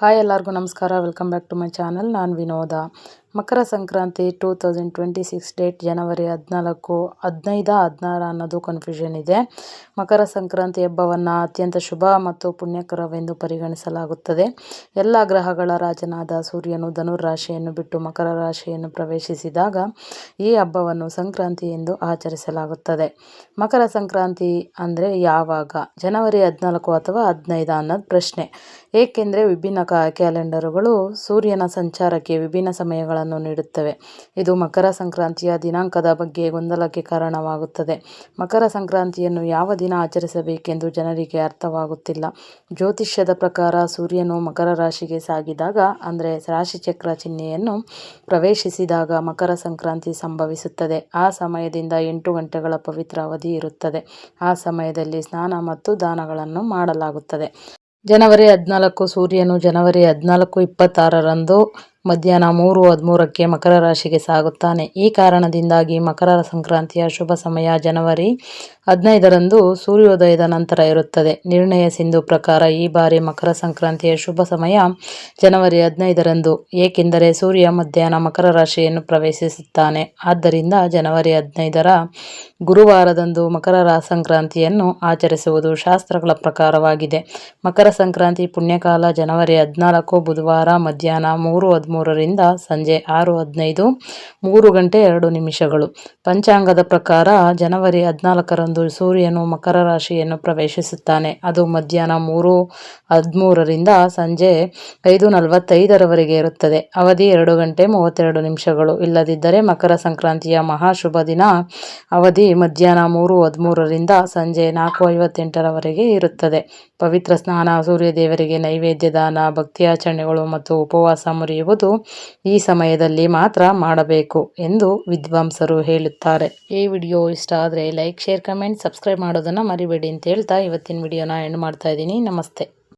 Hi ಎಲ್ಲರಿಗೂ ನಮಸ್ಕಾರ. Welcome back to my channel. ನಾನು Vinoda. Makara Sankranti two thousand twenty six date ಜನವರಿ ಹದಿನಾಲ್ಕು, ಹದಿನೈದ, ಹದಿನಾರು ಅನ್ನೋದು ಕನ್ಫ್ಯೂಷನ್ ಇದೆ. ಮಕರ ಸಂಕ್ರಾಂತಿ ಹಬ್ಬವನ್ನು ಅತ್ಯಂತ ಶುಭ ಮತ್ತು ಪುಣ್ಯಕರವೆಂದು ಪರಿಗಣಿಸಲಾಗುತ್ತದೆ. ಎಲ್ಲ ಗ್ರಹಗಳ ರಾಜನಾದ ಸೂರ್ಯನು ಧನುರ್ ರಾಶಿಯನ್ನು ಬಿಟ್ಟು ಮಕರ ರಾಶಿಯನ್ನು ಪ್ರವೇಶಿಸಿದಾಗ ಈ ಹಬ್ಬವನ್ನು ಸಂಕ್ರಾಂತಿ ಎಂದು ಆಚರಿಸಲಾಗುತ್ತದೆ. ಮಕರ ಸಂಕ್ರಾಂತಿ ಅಂದರೆ ಯಾವಾಗ? ಜನವರಿ ಹದಿನಾಲ್ಕು ಅಥವಾ ಹದಿನೈದು ಅನ್ನೋದು ಪ್ರಶ್ನೆ. ಏಕೆಂದರೆ ವಿಭಿನ್ನ ಕ್ಯಾಲೆಂಡರುಗಳು ಸೂರ್ಯನ ಸಂಚಾರಕ್ಕೆ ವಿಭಿನ್ನ ಸಮಯಗಳನ್ನು ನೀಡುತ್ತವೆ. ಇದು ಮಕರ ಸಂಕ್ರಾಂತಿಯ ದಿನಾಂಕದ ಬಗ್ಗೆ ಗೊಂದಲಕ್ಕೆ ಕಾರಣವಾಗುತ್ತದೆ. ಮಕರ ಸಂಕ್ರಾಂತಿಯನ್ನು ಯಾವ ದಿನ ಆಚರಿಸಬೇಕೆಂದು ಜನರಿಗೆ ಅರ್ಥವಾಗುತ್ತಿಲ್ಲ. ಜ್ಯೋತಿಷ್ಯದ ಪ್ರಕಾರ ಸೂರ್ಯನು ಮಕರ ರಾಶಿಗೆ ಸಾಗಿದಾಗ, ಅಂದರೆ ರಾಶಿಚಕ್ರ ಚಿಹ್ನೆಯನ್ನು ಪ್ರವೇಶಿಸಿದಾಗ ಮಕರ ಸಂಕ್ರಾಂತಿ ಸಂಭವಿಸುತ್ತದೆ. ಆ ಸಮಯದಿಂದ ಎಂಟು ಗಂಟೆಗಳ ಪವಿತ್ರ ಅವಧಿ ಇರುತ್ತದೆ. ಆ ಸಮಯದಲ್ಲಿ ಸ್ನಾನ ಮತ್ತು ದಾನಗಳನ್ನು ಮಾಡಲಾಗುತ್ತದೆ. ಜನವರಿ ಹದಿನಾಲ್ಕು, ಸೂರ್ಯನು ಜನವರಿ ಹದಿನಾಲ್ಕು ಇಪ್ಪತ್ತಾರರಂದು ಮಧ್ಯಾಹ್ನ ಮೂರು ಹದಿಮೂರಕ್ಕೆ ಮಕರ ರಾಶಿಗೆ ಸಾಗುತ್ತಾನೆ. ಈ ಕಾರಣದಿಂದಾಗಿ ಮಕರ ಸಂಕ್ರಾಂತಿಯ ಶುಭ ಸಮಯ ಜನವರಿ ಹದಿನೈದರಂದು ಸೂರ್ಯೋದಯದ ನಂತರ ಇರುತ್ತದೆ. ನಿರ್ಣಯ ಸಿಂಧು ಪ್ರಕಾರ ಈ ಬಾರಿ ಮಕರ ಸಂಕ್ರಾಂತಿಯ ಶುಭ ಸಮಯ ಜನವರಿ ಹದಿನೈದರಂದು. ಏಕೆಂದರೆ ಸೂರ್ಯ ಮಧ್ಯಾಹ್ನ ಮಕರ ರಾಶಿಯನ್ನು ಪ್ರವೇಶಿಸುತ್ತಾನೆ. ಆದ್ದರಿಂದ ಜನವರಿ ಹದಿನೈದರ ಗುರುವಾರದಂದು ಮಕರ ಸಂಕ್ರಾಂತಿಯನ್ನು ಆಚರಿಸುವುದು ಶಾಸ್ತ್ರಗಳ ಪ್ರಕಾರವಾಗಿದೆ. ಮಕರ ಸಂಕ್ರಾಂತಿ ಪುಣ್ಯಕಾಲ ಜನವರಿ ಹದಿನಾಲ್ಕು, ಬುಧವಾರ ಮಧ್ಯಾಹ್ನ ಮೂರು, ಹದಿಮೂರರಿಂದ ಸಂಜೆ ಆರು, ಹದಿನೈದು, ಮೂರು ಗಂಟೆ ಎರಡು ನಿಮಿಷಗಳು. ಪಂಚಾಂಗದ ಪ್ರಕಾರ ಜನವರಿ ಹದಿನಾಲ್ಕರಂದು ಸೂರ್ಯನು ಮಕರ ರಾಶಿಯನ್ನು ಪ್ರವೇಶಿಸುತ್ತಾನೆ. ಅದು ಮಧ್ಯಾಹ್ನ ಮೂರು, ಹದಿಮೂರರಿಂದ ಸಂಜೆ ಐದು ನಲವತ್ತೈದರವರೆಗೆ ಇರುತ್ತದೆ. ಅವಧಿ ಎರಡು ಗಂಟೆ ಮೂವತ್ತೆರಡು ನಿಮಿಷಗಳು. ಇಲ್ಲದಿದ್ದರೆ ಮಕರ ಸಂಕ್ರಾಂತಿಯ ಮಹಾಶುಭ ದಿನ ಅವಧಿ ಮಧ್ಯಾಹ್ನ ಮೂರು, ಹದಿಮೂರರಿಂದ ಸಂಜೆ ನಾಲ್ಕು ಐವತ್ತೆಂಟರವರೆಗೆ ಇರುತ್ತದೆ. ಪವಿತ್ರ ಸ್ನಾನ, ಸೂರ್ಯದೇವರಿಗೆ ನೈವೇದ್ಯ ದಾನ ಭಕ್ತಿಯಾಚರಣೆಗಳು ಮತ್ತು ಉಪವಾಸ ಮುರಿಯುವುದು ಈ ಸಮಯದಲ್ಲಿ ಮಾತ್ರ ಮಾಡಬೇಕು ಎಂದು ವಿದ್ವಾಂಸರು ಹೇಳುತ್ತಾರೆ. ಈ ವಿಡಿಯೋ ಇಷ್ಟ ಆದರೆ ಲೈಕ್, ಶೇರ್ ಕಮೆಂಟ್ ಸಬ್ಸ್ಕ್ರೈಬ್ ಮಾಡೋದನ್ನು ಮರಿಬೇಡಿ ಅಂತ ಹೇಳ್ತಾ ಇವತ್ತಿನ ವಿಡಿಯೋನ ಎಂಡ್ ಮಾಡ್ತಾ ಇದ್ದೀನಿ. ನಮಸ್ತೆ.